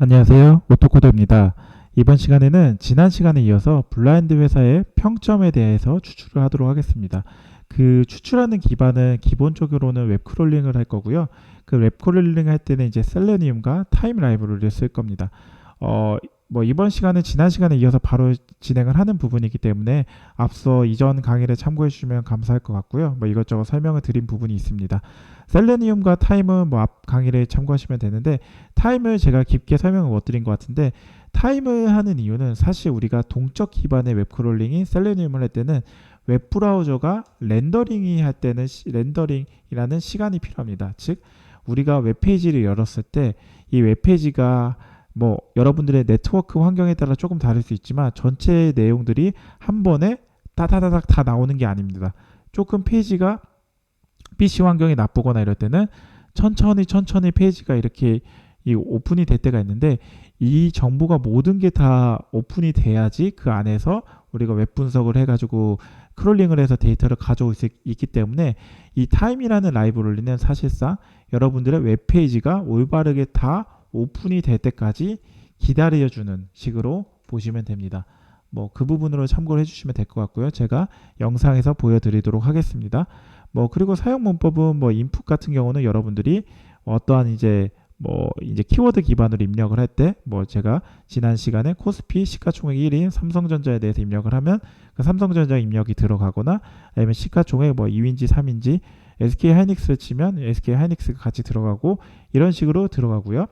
안녕하세요. 오토코더입니다. 이번 시간에는 지난 시간에 이어서 블라인드 회사의 평점에 대해서 추출을 하도록 하겠습니다. 그 추출하는 기반은 기본적으로는 웹크롤링을 할 거고요. 그 웹크롤링 할 때는 이제 셀레니움과 타임 라이브러리를 쓸 겁니다. 어, 뭐 이번 시간은 지난 시간에 이어서 바로 진행을 하는 부분이기 때문에 앞서 이전 강의를 참고해 주시면 감사할 것 같고요. 뭐 이것저것 설명을 드린 부분이 있습니다. 셀레니움과 타임은 뭐 앞 강의를 참고하시면 되는데 타임을 제가 깊게 설명을 못 드린 것 같은데 타임을 하는 이유는 사실 우리가 동적 기반의 웹크롤링이 셀레니움을 할 때는 웹브라우저가 렌더링이 할 때는 시- 렌더링이라는 시간이 필요합니다. 즉 우리가 웹페이지를 열었을 때 이 웹페이지가 뭐 여러분들의 네트워크 환경에 따라 조금 다를 수 있지만 전체 내용들이 한 번에 따다다닥 다 나오는 게 아닙니다. 조금 페이지가 PC 환경이 나쁘거나 이럴 때는 천천히 천천히 페이지가 이렇게 이 오픈이 될 때가 있는데 이 정보가 모든 게 다 오픈이 돼야지 그 안에서 우리가 웹 분석을 해가지고 크롤링을 해서 데이터를 가져올 수 있- 있기 때문에 이 타임이라는 라이브러리는 사실상 여러분들의 웹 페이지가 올바르게 다 오픈이 될 때까지 기다려주는 식으로 보시면 됩니다. 뭐 그 부분으로 참고를 해주시면 될 것 같고요. 제가 영상에서 보여드리도록 하겠습니다. 뭐 그리고 사용 문법은 뭐 인풋 같은 경우는 여러분들이 어떠한 이제 뭐 이제 키워드 기반으로 입력을 할 때 뭐 제가 지난 시간에 코스피 시가총액 1인 삼성전자에 대해서 입력을 하면 그 삼성전자 입력이 들어가거나 아니면 시가총액 뭐 2인지 3인지 SK 하이닉스를 치면 SK 하이닉스가 같이 들어가고 이런 식으로 들어가고요.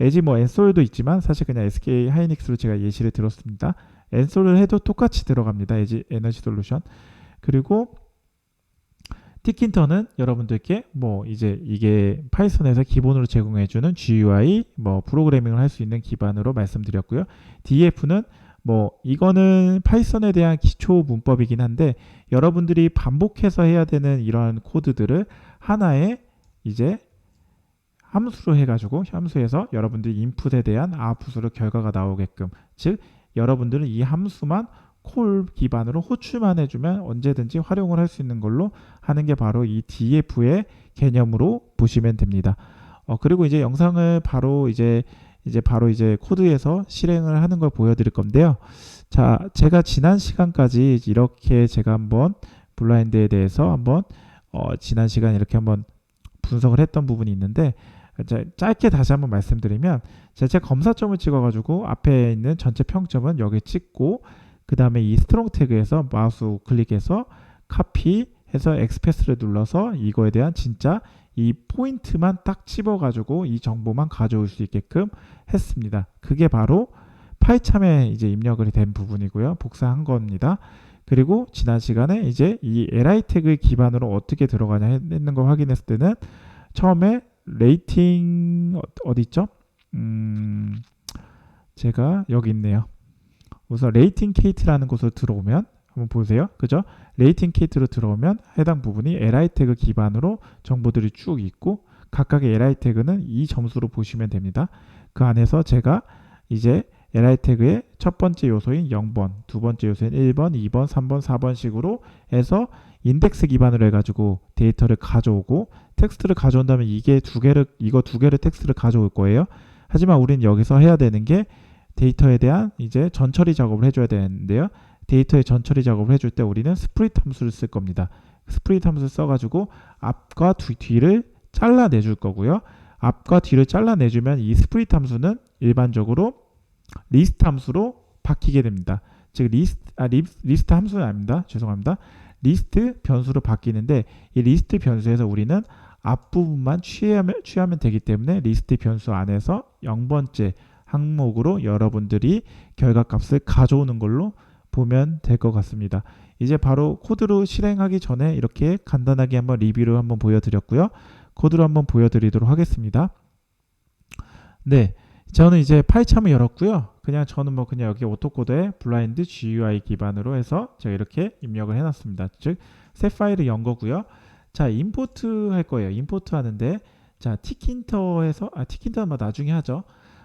에지 뭐 엔솔도 있지만 사실 그냥 SK 하이닉스로 제가 예시를 들었습니다. 엔솔을 해도 똑같이 들어갑니다. 에지 에너지 솔루션. 그리고 티킨터는 여러분들께 뭐 이제 이게 파이썬에서 기본으로 제공해주는 GUI 뭐 프로그래밍을 할 수 있는 기반으로 말씀드렸고요. DF는 뭐 이거는 파이썬에 대한 기초 문법이긴 한데 여러분들이 반복해서 해야 되는 이러한 코드들을 하나의 이제 함수로 해가지고 함수에서 여러분들이 인풋에 대한 아웃풋으로 결과가 나오게끔 즉 여러분들은 이 함수만 콜 기반으로 호출만 해주면 언제든지 활용을 할 수 있는 걸로 하는 게 바로 이 DF의 개념으로 보시면 됩니다. 어, 그리고 이제 영상을 바로 이제 이제 바로 이제 코드에서 실행을 하는 걸 보여드릴 건데요. 자, 제가 지난 시간까지 이렇게 제가 한번 블라인드에 대해서 한번 어, 지난 시간 이렇게 한번 분석을 했던 부분이 있는데 자, 짧게 다시 한번 말씀드리면 제가 검사점을 찍어가지고 앞에 있는 전체 평점은 여기 찍고 그 다음에 이 스트롱 태그에서 마우스 우클릭해서 카피 해서 엑스패스를 눌러서 이거에 대한 진짜 이 포인트만 딱 집어가지고 이 정보만 가져올 수 있게끔 했습니다. 그게 바로 파이참에 이제 입력이 된 부분이고요. 복사한 겁니다. 그리고 지난 시간에 이제 이 li 태그 기반으로 어떻게 들어가냐 했는 걸 확인했을 때는 처음에 레이팅 어- 어디 있죠? 음, 제가 여기 있네요. 우선 레이팅 케이트라는 곳으로 들어오면 한번 보세요. 그죠? 레이팅 케이트로 들어오면 해당 부분이 li 태그 기반으로 정보들이 쭉 있고 각각의 li 태그는 이 점수로 보시면 됩니다. 그 안에서 제가 이제 li 태그의 첫 번째 요소인 0번, 두 번째 요소인 1번, 2번, 3번, 4번 식으로 해서 인덱스 기반으로 해가지고 데이터를 가져오고 텍스트를 가져온다면 이게 두 개를 이거 두 개를 텍스트를 가져올 거예요. 하지만 우리는 여기서 해야 되는 게 데이터에 대한 이제 전처리 작업을 해줘야 되는데요. 데이터의 전처리 작업을 해줄 때 우리는 스프릿 함수를 쓸 겁니다. 스프릿 함수를 써가지고 앞과 뒤, 뒤를 잘라내줄 거고요. 앞과 뒤를 잘라내주면 이 스프릿 함수는 일반적으로 리스트 함수로 바뀌게 됩니다. 즉 리스트 아 리, 리스트 함수는 아닙니다. 죄송합니다. 리스트 변수로 바뀌는데 이 리스트 변수에서 우리는 앞부분만 취하면, 취하면 되기 때문에 리스트 변수 안에서 0번째 항목으로 여러분들이 결과값을 가져오는 걸로 보면 될 것 같습니다. 이제 바로 코드로 실행하기 전에 이렇게 간단하게 한번 리뷰를 한번 보여드렸고요. 코드로 한번 보여드리도록 하겠습니다. 네, 저는 이제 파이참을 열었고요. 그냥 저는 뭐 그냥 여기 오토코드에 블라인드 GUI 기반으로 해서 제가 이렇게 입력을 해놨습니다. 즉, 새 파일을 연 거고요. 자, 임포트 할 거예요. 임포트 하는데 자, 티킨터에서 아, 티킨터는 뭐 나중에 하죠.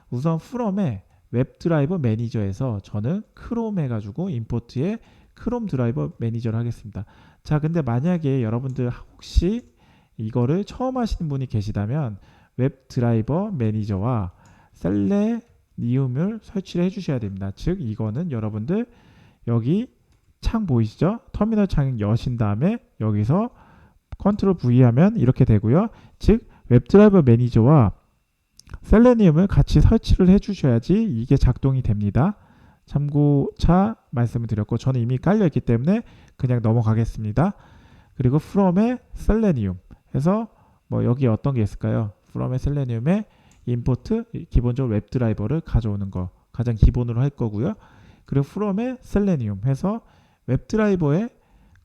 우선 프롬에 웹드라이버 매니저에서 저는 크롬 해가지고 임포트에 크롬 드라이버 매니저를 하겠습니다. 자, 근데 만약에 여러분들 혹시 이거를 처음 하시는 분이 계시다면 웹 드라이버 매니저와 셀레니움을 설치를 해주셔야 됩니다. 즉 이거는 여러분들 여기 창 보이시죠? 터미널 창 여신 다음에 여기서 컨트롤 V 하면 이렇게 되고요. 즉 웹드라이버 매니저와 셀레니움을 같이 설치를 해주셔야지 이게 작동이 됩니다. 참고차 말씀을 드렸고 저는 이미 깔려 있기 때문에 그냥 넘어가겠습니다. 그리고 from의 셀레니움 해서 뭐 여기 어떤 게 있을까요? from의 셀레니움에 임포트 기본적으로 웹 드라이버를 가져오는 거 가장 기본으로 할 거고요. 그리고 from의 셀레니움 해서 웹 드라이버의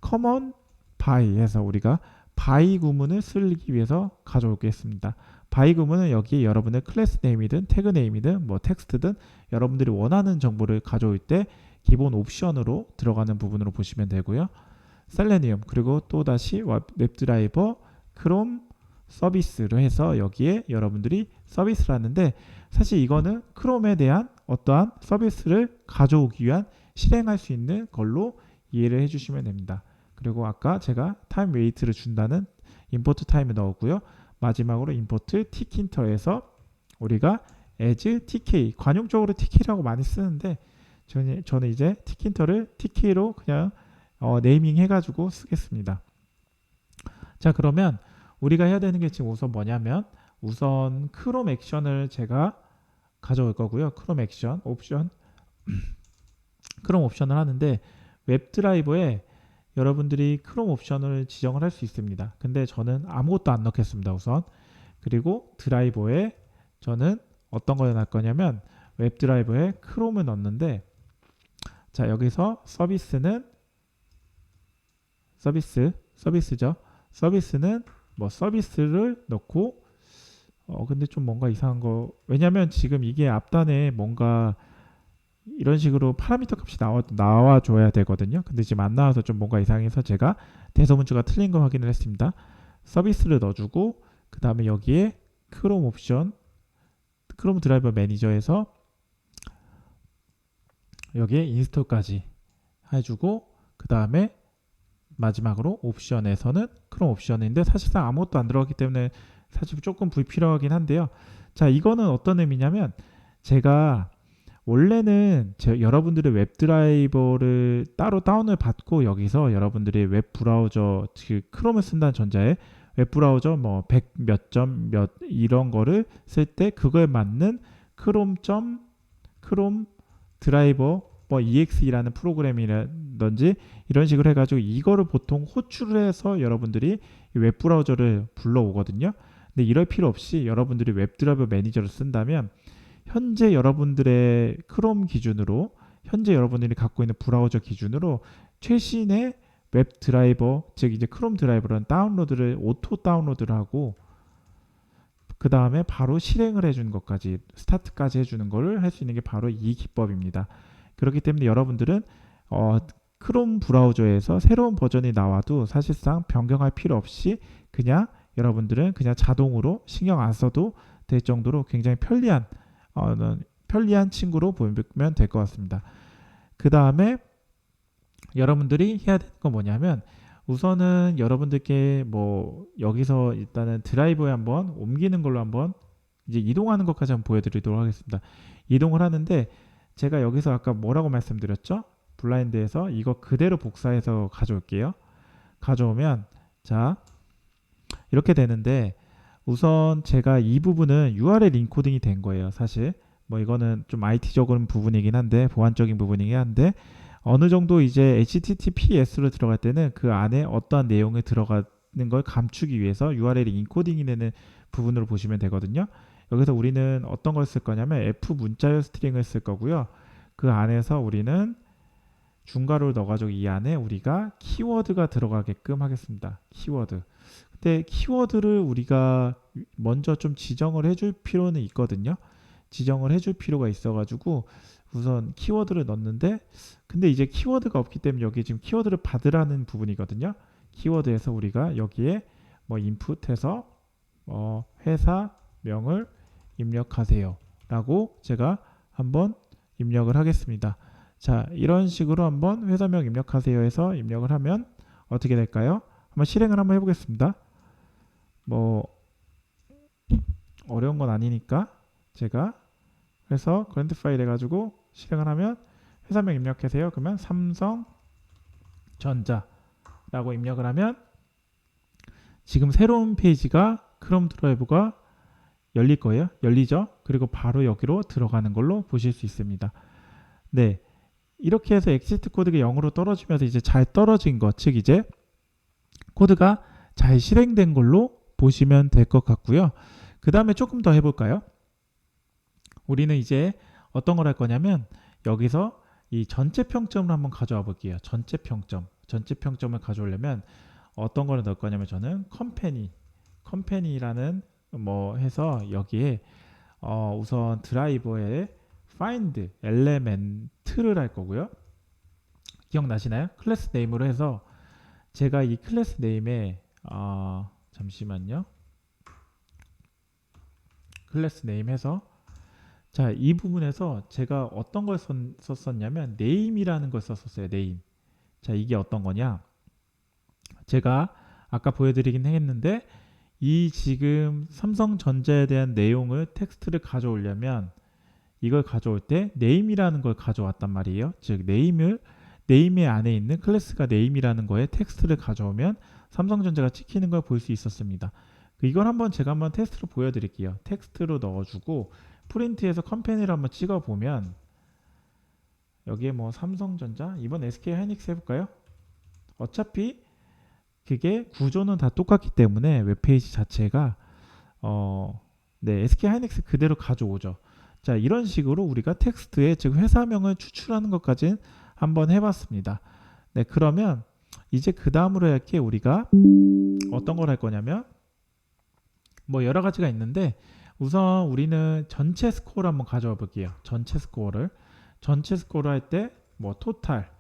common by 해서 우리가 by 구문을 쓰기 위해서 가져오겠습니다. by 구문은 여기 여러분의 클래스 네임이든 태그 네임이든 뭐 텍스트든 여러분들이 원하는 정보를 가져올 때 기본 옵션으로 들어가는 부분으로 보시면 되고요. 셀레니움 그리고 또 다시 웹 드라이버 크롬 서비스로 해서 여기에 여러분들이 서비스를 하는데 사실 이거는 크롬에 대한 어떠한 서비스를 가져오기 위한 실행할 수 있는 걸로 이해를 해주시면 됩니다. 그리고 아까 제가 타임 웨이트를 준다는 임포트 타임을 넣었고요. 마지막으로 임포트 티킨터에서 우리가 as tk 관용적으로 tk라고 많이 쓰는데 저는, 저는 이제 티킨터를 tk로 그냥 어, 네이밍 해가지고 쓰겠습니다. 자 그러면 우리가 해야 되는 게 지금 우선 뭐냐면 우선 크롬 액션을 제가 가져올 거고요. 크롬 액션 옵션 크롬 옵션을 하는데 웹 드라이버에 여러분들이 크롬 옵션을 지정을 할 수 있습니다. 근데 저는 아무것도 안 넣겠습니다. 우선 그리고 드라이버에 저는 어떤 걸 넣을 거냐면 웹 드라이버에 크롬을 넣는데 자 여기서 서비스는 서비스 서비스죠. 서비스는 뭐 서비스를 넣고 어 근데 좀 뭔가 이상한 거 왜냐면 지금 이게 앞단에 뭔가 이런 식으로 파라미터 값이 나와, 나와 줘야 되거든요. 근데 지금 안 나와서 좀 뭔가 이상해서 제가 대소문자가 틀린 거 확인을 했습니다. 서비스를 넣어주고 그 다음에 여기에 크롬 옵션 크롬 드라이버 매니저에서 여기에 인스톨까지 해주고 그 다음에 마지막으로 옵션에서는 크롬 옵션인데 사실상 아무것도 안 들어갔기 때문에 사실 조금 불필요하긴 한데요. 자 이거는 어떤 의미냐면 제가 원래는 제, 여러분들의 웹 드라이버를 따로 다운을 받고 여기서 여러분들이 웹 브라우저 즉 크롬을 쓴다는 전자에 웹 브라우저 뭐 100 몇 점 몇 이런 거를 쓸 때 그거에 맞는 크롬 점 크롬 드라이버 뭐 exe라는 프로그램이라든지 이런 식으로 해가지고 이거를 보통 호출을 해서 여러분들이 웹 브라우저를 불러오거든요. 근데 이럴 필요 없이 여러분들이 웹드라이버 매니저를 쓴다면 현재 여러분들의 크롬 기준으로 현재 여러분들이 갖고 있는 브라우저 기준으로 최신의 웹 드라이버 즉 이제 크롬 드라이버는 다운로드를 오토 다운로드를 하고 그 다음에 바로 실행을 해주는 것까지 스타트까지 해주는 것을 할수 있는 게 바로 이 기법입니다. 그렇기 때문에 여러분들은 어, 크롬 브라우저에서 새로운 버전이 나와도 사실상 변경할 필요 없이 그냥 여러분들은 그냥 자동으로 신경 안 써도 될 정도로 굉장히 편리한 어, 편리한 친구로 보면 될 것 같습니다. 그 다음에 여러분들이 해야 되는 건 뭐냐면 우선은 여러분들께 뭐 여기서 일단은 드라이브에 한번 옮기는 걸로 한번 이제 이동하는 것까지 한번 보여드리도록 하겠습니다. 이동을 하는데 제가 여기서 아까 뭐라고 말씀드렸죠? 블라인드에서 이거 그대로 복사해서 가져올게요. 가져오면 자 이렇게 되는데 우선 제가 이 부분은 URL 인코딩이 된 거예요. 사실 뭐 이거는 좀 IT적인 부분이긴 한데 보안적인 부분이긴 한데 어느 정도 이제 HTTPS로 들어갈 때는 그 안에 어떠한 내용이 들어가는 걸 감추기 위해서 URL이 인코딩이 되는 부분으로 보시면 되거든요. 여기서 우리는 어떤 걸 쓸 거냐면 F 문자열 스트링을 쓸 거고요. 그 안에서 우리는 중괄호를 넣어가지고 이 안에 우리가 키워드가 들어가게끔 하겠습니다. 키워드. 근데 키워드를 우리가 먼저 좀 지정을 해줄 필요는 있거든요. 지정을 해줄 필요가 있어가지고 우선 키워드를 넣는데 근데 이제 키워드가 없기 때문에 여기 지금 키워드를 받으라는 부분이거든요. 키워드에서 우리가 여기에 뭐 인풋해서 어 회사명을 입력하세요. 라고 제가 한번 입력을 하겠습니다. 자, 이런 식으로 한번 회사명 입력하세요 해서 입력을 하면 어떻게 될까요? 한번 실행을 한번 해보겠습니다. 뭐 어려운 건 아니니까 제가 그래서 그랜드 파일 해가지고 실행을 하면 회사명 입력하세요. 그러면 삼성전자라고 입력을 하면 지금 새로운 페이지가 크롬 드라이브가 열릴 거예요. 열리죠. 그리고 바로 여기로 들어가는 걸로 보실 수 있습니다. 네. 이렇게 해서 엑시트 코드가 0으로 떨어지면서 이제 잘 떨어진 것, 즉 이제 코드가 잘 실행된 걸로 보시면 될 것 같고요. 그 다음에 조금 더 해볼까요? 우리는 이제 어떤 걸 할 거냐면 여기서 이 전체 평점을 한번 가져와 볼게요. 전체 평점. 전체 평점을 가져오려면 어떤 거를 넣을 거냐면 저는 컴퍼니, 컴퍼니라는 뭐 해서 여기에 어 우선 드라이버에 find element를 할 거고요. 기억나시나요? 클래스 네임으로 해서 제가 이 클래스 네임에 어 잠시만요. 클래스 네임 해서 자, 이 부분에서 제가 어떤 걸 썼, 썼냐면 네임이라는 걸 썼었어요. 네임. 자, 이게 어떤 거냐? 제가 아까 보여드리긴 했는데 이 지금 삼성전자에 대한 내용을 텍스트를 가져오려면 이걸 가져올 때 네임이라는 걸 가져왔단 말이에요. 즉 네임을 네임의 안에 있는 클래스가 네임이라는 거에 텍스트를 가져오면 삼성전자가 찍히는 걸 볼 수 있었습니다. 그 이걸 한번 제가 한번 테스트로 보여드릴게요. 텍스트로 넣어주고 프린트에서 컴퍼니를 한번 찍어 보면 여기에 뭐 삼성전자 이번 SK 하이닉스 해볼까요? 어차피 그게 구조는 다 똑같기 때문에 웹페이지 자체가 어, 네, SK 하이닉스 그대로 가져오죠. 자, 이런 식으로 우리가 텍스트에 즉 회사명을 추출하는 것까지는 한번 해봤습니다. 네, 그러면 이제 그 다음으로 할 게 우리가 어떤 걸 할 거냐면 뭐 여러 가지가 있는데 우선 우리는 전체 스코어를 한번 가져와 볼게요. 전체 스코어를 전체 스코어를 할 때 뭐 토탈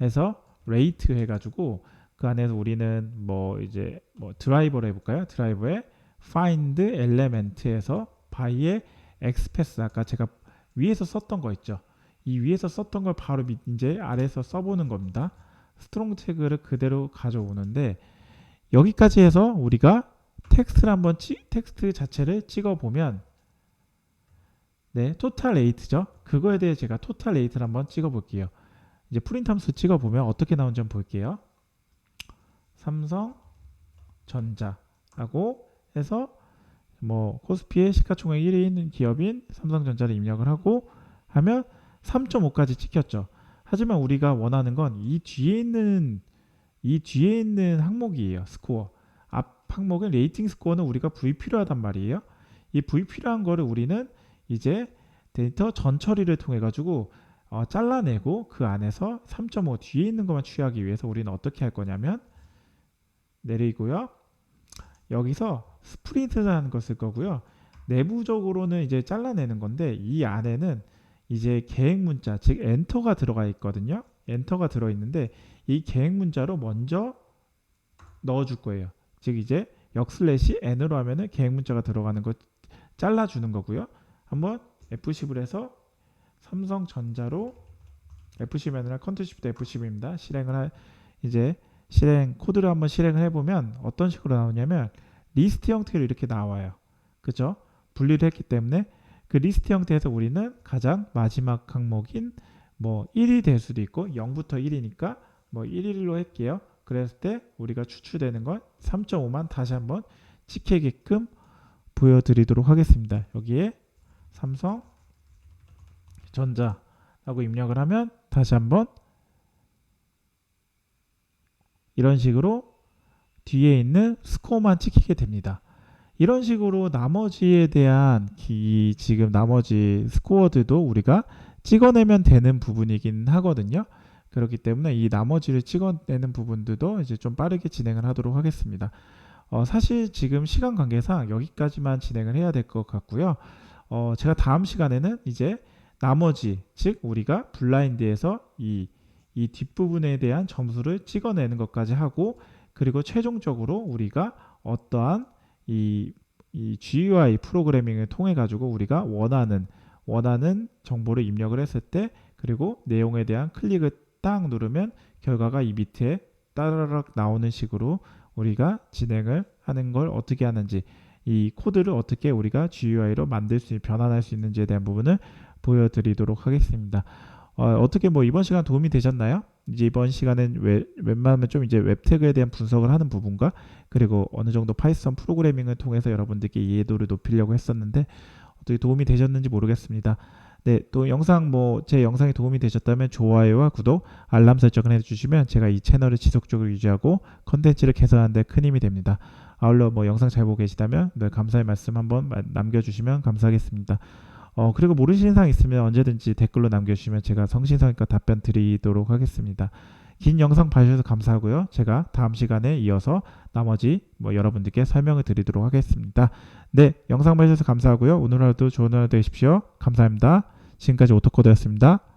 해서 레이트 해가지고 그 안에서 우리는 뭐 이제 뭐 드라이버를 해볼까요? 드라이버에 find element에서 by의 express 아까 제가 위에서 썼던 거 있죠. 이 위에서 썼던 걸 바로 밑 이제 아래에서 써보는 겁니다. 스트롱 태그를 그대로 가져오는데 여기까지 해서 우리가 텍스트를 한번 치, 텍스트 자체를 찍어 보면 네 토탈 레이트죠. 그거에 대해 제가 토탈 레이트를 한번 찍어 볼게요. 이제 프린트 함수 찍어 보면 어떻게 나오는지 한번 볼게요. 삼성전자라고 해서 뭐 코스피의 시가총액 1위에 있는 기업인 삼성전자를 입력을 하고 하면 3.5까지 찍혔죠. 하지만 우리가 원하는 건 이 뒤에 있는 이 뒤에 있는 항목이에요. 스코어. 앞 항목은 레이팅 스코어는 우리가 V 필요하단 말이에요. 이 V 필요한 거를 우리는 이제 데이터 전 처리를 통해 가지고 어, 잘라내고 그 안에서 3.5 뒤에 있는 것만 취하기 위해서 우리는 어떻게 할 거냐면 내리고요. 여기서 스프린트라는 걸 쓸 거고요. 내부적으로는 이제 잘라내는 건데 이 안에는 이제 계획 문자 즉 엔터가 들어가 있거든요. 엔터가 들어 있는데 이 계획 문자로 먼저 넣어 줄 거예요. 즉 이제 역슬래시 n으로 하면은 계획 문자가 들어가는 거 잘라 주는 거고요. 한번 F10을 해서 삼성전자로 F10이 아니라 컨트롤 시프트 F10입니다. 실행을 할 이제 실행 코드를 한번 실행을 해보면 어떤 식으로 나오냐면 리스트 형태로 이렇게 나와요. 그죠? 분리를 했기 때문에 그 리스트 형태에서 우리는 가장 마지막 항목인 뭐 1이 될 수도 있고 0부터 1이니까 뭐 1일로 할게요. 그랬을 때 우리가 추출되는 건 3.5만 다시 한번 찍히게끔 보여드리도록 하겠습니다. 여기에 삼성 전자라고 입력을 하면 다시 한번 이런 식으로 뒤에 있는 스코어만 찍히게 됩니다. 이런 식으로 나머지에 대한 이 지금 나머지 스코어들도 우리가 찍어내면 되는 부분이긴 하거든요. 그렇기 때문에 이 나머지를 찍어내는 부분들도 이제 좀 빠르게 진행을 하도록 하겠습니다. 어, 사실 지금 시간 관계상 여기까지만 진행을 해야 될 것 같고요. 어, 제가 다음 시간에는 이제 나머지 즉 우리가 블라인드에서 이, 이 뒷부분에 대한 점수를 찍어내는 것까지 하고 그리고 최종적으로 우리가 어떠한 이, 이 GUI 프로그래밍을 통해 가지고 우리가 원하는 원하는 정보를 입력을 했을 때 그리고 내용에 대한 클릭을 딱 누르면 결과가 이 밑에 따라락 나오는 식으로 우리가 진행을 하는 걸 어떻게 하는지 이 코드를 어떻게 우리가 GUI로 만들 수 변환할 수 있는지에 대한 부분을 보여드리도록 하겠습니다. 어, 떻게뭐 이번 시간 도움이 되셨나요? 이제 이번 시간은 왜, 웬만하면 좀 이제 웹 태그에 대한 분석을 하는 부분과 그리고 어느 정도 파이썬 프로그래밍을 통해서 여러분들께 이해도를 높이려고 했었는데 어떻게 도움이 되셨는지 모르겠습니다. 네, 또 영상 뭐 제 영상이 도움이 되셨다면 좋아요와 구독, 알람 설정을 해주시면 제가 이 채널을 지속적으로 유지하고 컨텐츠를 개선하는 데 큰 힘이 됩니다. 아울러 뭐 영상 잘 보고 계시다면 네, 감사의 말씀 한번 마- 남겨주시면 감사하겠습니다. 어 그리고 모르시는 사항 있으면 언제든지 댓글로 남겨주시면 제가 성신성의껏 답변 드리도록 하겠습니다. 긴 영상 봐주셔서 감사하고요. 제가 다음 시간에 이어서 나머지 뭐 여러분들께 설명을 드리도록 하겠습니다. 네, 영상 봐주셔서 감사하고요. 오늘 하루도 좋은 하루 되십시오. 감사합니다. 지금까지 오토코드였습니다.